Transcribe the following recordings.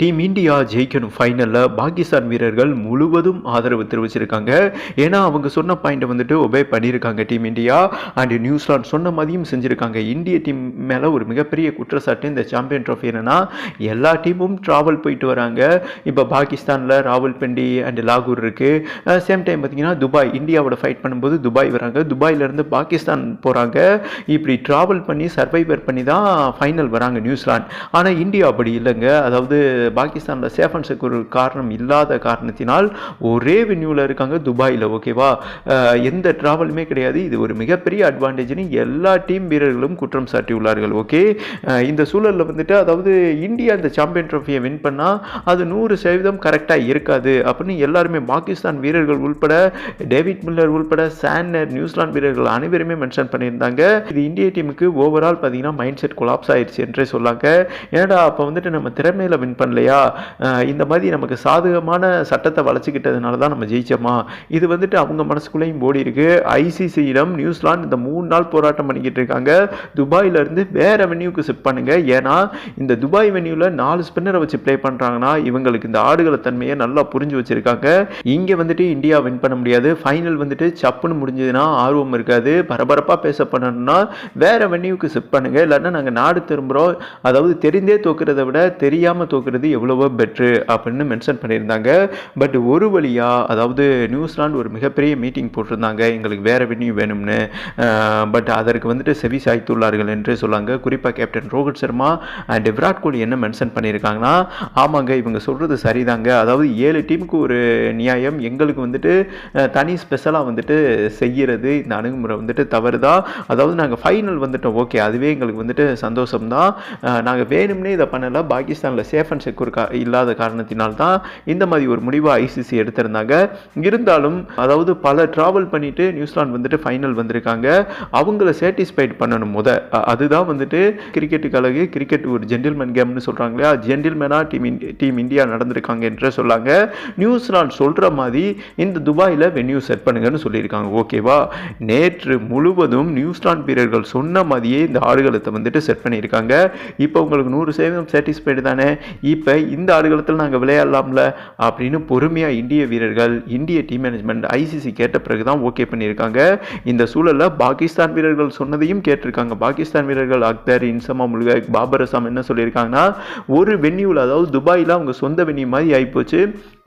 Team India ஜெயிக்கணும் ஃபைனலில் பாகிஸ்தான் வீரர்கள் முழுவதும் ஆதரவு தெரிவிச்சிருக்காங்க. ஏன்னா அவங்க சொன்ன பாயிண்ட்டை வந்துட்டு ஒபே பண்ணியிருக்காங்க டீம் இந்தியா அண்ட் நியூசிலாந்து சொன்ன மாதிரியும் செஞ்சுருக்காங்க. இந்திய டீம் மேலே ஒரு மிகப்பெரிய குற்றச்சாட்டு இந்த சாம்பியன் ட்ராஃபி என்னன்னா எல்லா டீமும் ட்ராவல் போயிட்டு வராங்க. இப்போ பாகிஸ்தானில் ராவல்பிண்டி அண்ட் லாகூர் இருக்குது சேம் டைம் பார்த்தீங்கன்னா துபாய் இந்தியாவோட ஃபைட் பண்ணும்போது துபாய் வராங்க. துபாயிலேருந்து பாகிஸ்தான் போகிறாங்க இப்படி ட்ராவல் பண்ணி சர்வைவர் பண்ணி தான் ஃபைனல் வராங்க நியூசிலாந்து ஆனால் இந்தியா அப்படி இல்லைங்க. அதாவது பாகிஸ்தானில் சேஃப் அண்ட் செக்யூர் காரணம் இல்லாத காரணத்தினால் ஒரே வென்யூவில் இருக்காங்க துபாயில். ஓகேவா எந்த ட்ராவலுமே கிடையாது. இது ஒரு மிகப்பெரிய அட்வான்டேஜ்னு எல்லா டீம் வீரர்களும் குற்றம் சாட்டியுள்ளார்கள். ஓகே இந்த சூழலில் வந்துட்டு அதாவது இந்தியா இந்த சாம்பியன் ட்ரோஃபியை வின் பண்ணால் அது நூறு சதவீதம் கரெக்டாக இருக்காது அப்படின்னு எல்லாருமே பாகிஸ்தான் வீரர்கள் உள்பட டேவிட் மில்லர் உள்பட சான்னர் நியூசிலாந்து வீரர்கள் அனைவருமே மென்ஷன் பண்ணியிருந்தாங்க. இது இந்திய டீமுக்கு ஓவரால் பார்த்தீங்கன்னா மைண்ட் செட் கொலாப்ஸ் ஆயிடுச்சு என்றே சொல்லாங்க. ஏன்னா அப்போ வந்துட்டு நம்ம திறமையில் வின் பண்ணல இல்லையா? இந்த மாதிரி நமக்கு சாதகமான சட்டத்தை வளச்சிக்கிட்டதுனால தான் நம்ம ஜெயிச்சோமா? இது வந்துட்டு அவங்க மனசுக்குள்ளேயும் ஓடி இருக்கு. ஐசிசியிடம் நியூசிலாந்து இந்த மூணு நாள் போராட்டம் பண்ணிக்கிட்டு இருக்காங்க. துபாயிலேருந்து வேறு வேற வென்யூக்கு ஷிஃப்ட் பண்ணுங்க. ஏன்னா இந்த துபாய் வென்யூவில் நாலு ஸ்பின்னரை வச்சு ப்ளே பண்ணுறாங்கன்னா இவங்களுக்கு இந்த ஆடுகள தன்மையை நல்லா புரிஞ்சு வச்சுருக்காங்க. இங்கே வந்துட்டு இந்தியா வின் பண்ண முடியாது. ஃபைனல் வந்துட்டு சப்புன்னு முடிஞ்சதுன்னா ஆர்வம் இருக்காது. பரபரப்பாக பேச பண்ணணும்னா வேற வென்யூக்கு ஷிஃப்ட் பண்ணுங்க. இல்லைன்னா நாங்கள் நாடு திரும்புகிறோம் அதாவது தெரிந்தே தோக்குறதை விட தெரியாமல் தோக்குறது எவ்வளவோ பெட்ரு அப்படின்னு மென்ஷன் பண்ணியிருந்தாங்க. பட் ஒரு வழியாக அதாவது நியூசிலாந்து ஒரு மிகப்பெரிய மீட்டிங் போட்டிருந்தாங்க. எங்களுக்கு வேற வென்யூ வேணும்னு. பட் அதற்கு வந்துட்டு செவி சாய்த்துள்ளார்கள் என்று சொல்லாங்க. குறிப்பாக கேப்டன் ரோஹித் சர்மா அண்ட் விராட் கோலி என்ன மென்ஷன் பண்ணியிருக்காங்கன்னா ஆமாங்க இவங்க சொல்கிறது சரிதாங்க. அதாவது ஏழு டீமுக்கு ஒரு நியாயம். எங்களுக்கு வந்துட்டு தனி ஸ்பெஷலாக வந்துட்டு செய்கிறது இந்த அணுகுமுறை வந்துட்டு தவறு தான் அதாவது நாங்கள் ஃபைனல் வந்துட்டோம். ஓகே அதுவே எங்களுக்கு வந்துட்டு சந்தோஷம் தான் நாங்கள் வேணும்னே இதை பண்ணலை. பாகிஸ்தானில் சேஃப் அண்ட் செக்யூர் கா இல்லாத காரணத்தினால் தான் இந்த மாதிரி ஒரு முடிவை ஐசிசி எடுத்திருந்தாங்க. இருந்தாலும் அதாவது பல ட்ராவல் பண்ணிவிட்டு நியூசிலாந்து வந்துட்டு ஃபைனல் வந்திருக்காங்க. அவங்கள சேட்டிஸ்ஃபைட் பண்ணணும் முத. அதுதான் வந்துட்டு கிரிக்கெட்டுக்கு அழகு. கிரிக்கெட் ஒரு ஜென்டில்மேன் கேம்னு சொல்கிறாங்க இல்லையா? ஜென்டில்மேனாக டீம் டீம் இந்தியா நடந்திருக்காங்க என்று சொல்லாங்க. நியூசிலாந்து சொல்கிற மாதிரி இந்த துபாயில் வென்யூ செட் பண்ணுங்கன்னு சொல்லியிருக்காங்க. ஓகேவா நேற்று முழுவதும் நியூசிலாந்து வீரர்கள் சொன்ன மாதிரியே இந்த ஆடுகளத்தை வந்துட்டு செட் பண்ணியிருக்காங்க. இப்போ உங்களுக்கு நூறு சதவீதம் சாட்டிஸ்ஃபைடு தானே? இப்போ இப்போ இந்த ஆடுகளத்தில் நாங்கள் விளையாடலாம்ல அப்படின்னு பொறுமையாக இந்திய வீரர்கள் இந்திய டீம் மேனேஜ்மெண்ட் ஐசிசி கேட்ட பிறகு தான் ஓகே பண்ணியிருக்காங்க. இந்த சூழலில் பாகிஸ்தான் வீரர்கள் சொன்னதையும் கேட்டிருக்காங்க. பாகிஸ்தான் வீரர்கள் அக்தர் இன்சமா முல்கக் பாபர் அசாம் என்ன சொல்லியிருக்காங்கன்னா ஒரு வென்யூவில் அதாவது துபாயில் அவங்க சொந்த வென்யூ மாதிரி ஆகிப்போச்சு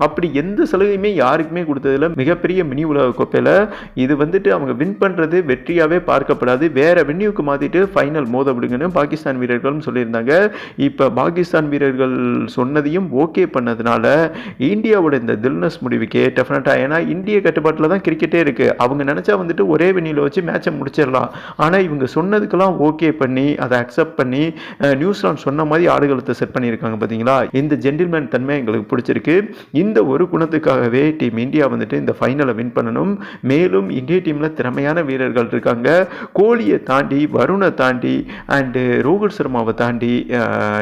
அப்படி எந்த சலுகையுமே யாருக்குமே கொடுத்ததில்ல. மிகப்பெரிய மினி உலக கோப்பையில் இது வந்துட்டு அவங்க வின் பண்ணுறது வெற்றியாகவே பார்க்கப்படாது. வேறு வென்யூக்கு மாற்றிட்டு ஃபைனல் மோத விடுங்கன்னு பாகிஸ்தான் வீரர்களும் சொல்லியிருந்தாங்க. இப்போ பாகிஸ்தான் வீரர்கள் சொன்னதையும் ஓகே பண்ணதுனால இந்தியாவோட இந்த தில்னஸ் முடிவுக்கு டெஃபினட்டாக ஏன்னா இந்திய கட்டுப்பாட்டில் தான் கிரிக்கெட்டே இருக்குது அவங்க நினச்சா வந்துட்டு ஒரே வென்யூவில் வச்சு மேட்சை முடிச்சிடலாம். ஆனால் இவங்க சொன்னதுக்கெல்லாம் ஓகே பண்ணி அதை அக்செப்ட் பண்ணி நியூசிலாந்து சொன்ன மாதிரி ஆடுகளத்தை செட் பண்ணியிருக்காங்க பார்த்தீங்களா இந்த ஜென்டில்மேன் தன்மை எங்களுக்கு பிடிச்சிருக்கு. இந்த ஒரு குணத்துக்காகவே டீம் இந்தியா வந்துட்டு இந்த ஃபைனலை வின் பண்ணணும். மேலும் இந்திய டீமில் திறமையான வீரர்கள் இருக்காங்க. கோலியை தாண்டி வருணை தாண்டி அண்டு ரோஹித் சர்மாவை தாண்டி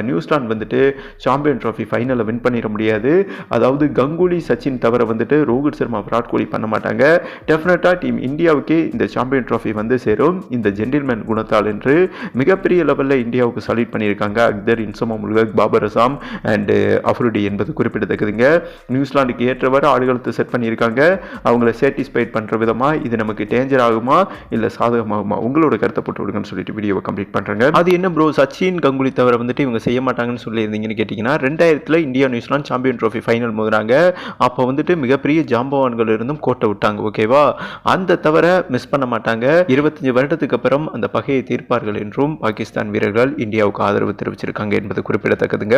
நியூசிலாந்து வந்துட்டு சாம்பியன் ட்ராஃபி ஃபைனலை வின் பண்ணிட முடியாது. அதாவது கங்குலி சச்சின் தவிர வந்துட்டு ரோஹித் சர்மா விராட் கோலி பண்ண மாட்டாங்க. டெஃபினட்டாக டீம் இந்தியாவுக்கே இந்த சாம்பியன் ட்ராஃபி வந்து சேரும். இந்த ஜென்டில்மேன் குணத்தால் என்று மிகப்பெரிய லெவலில் இந்தியாவுக்கு சல்யூட் பண்ணியிருக்காங்க. அக்தர் இன்சமா முல்கக் பாபர் அசாம் அண்டு அஃப்ருடி என்பது குறிப்பிடத்தக்கதுங்க. நியூசிலாண்டுக்கு ஏற்றவாறு ஆடுகளத்தை செட் பண்ணியிருக்காங்க. அவங்கள சேட்டிஸ்ஃபைட் பண்ணுற விதமாக இது நமக்கு டேஞ்சர் ஆகுமா இல்லை சாதகமாகுமா? உங்களோட கருத்தை போட்டு விடுங்கன்னு சொல்லிட்டு வீடியோவை கம்ப்ளீட் பண்ணுறாங்க அது என்ன ப்ரோ சச்சின் கங்குலி தவிர வந்துட்டு இவங்க செய்ய மாட்டாங்கன்னு சொல்லியிருந்தீங்கன்னு கேட்டிங்கன்னா ரெண்டாயிரத்தில் India New Zealand champion trophy final மோதுறாங்க அப்போ வந்துட்டு மிகப்பெரிய ஜாம்பவான்கள் இருந்தும் கோட்டை விட்டாங்க ஓகேவா அந்த தவிர மிஸ் பண்ண மாட்டாங்க. இருபத்தஞ்சு வருடத்துக்கு அப்புறம் அந்த பகையை தீர்ப்பார்கள் என்றும் பாகிஸ்தான் வீரர்கள் இந்தியாவுக்கு ஆதரவு தெரிவிச்சிருக்காங்க என்பது குறிப்பிடத்தக்கதுங்க.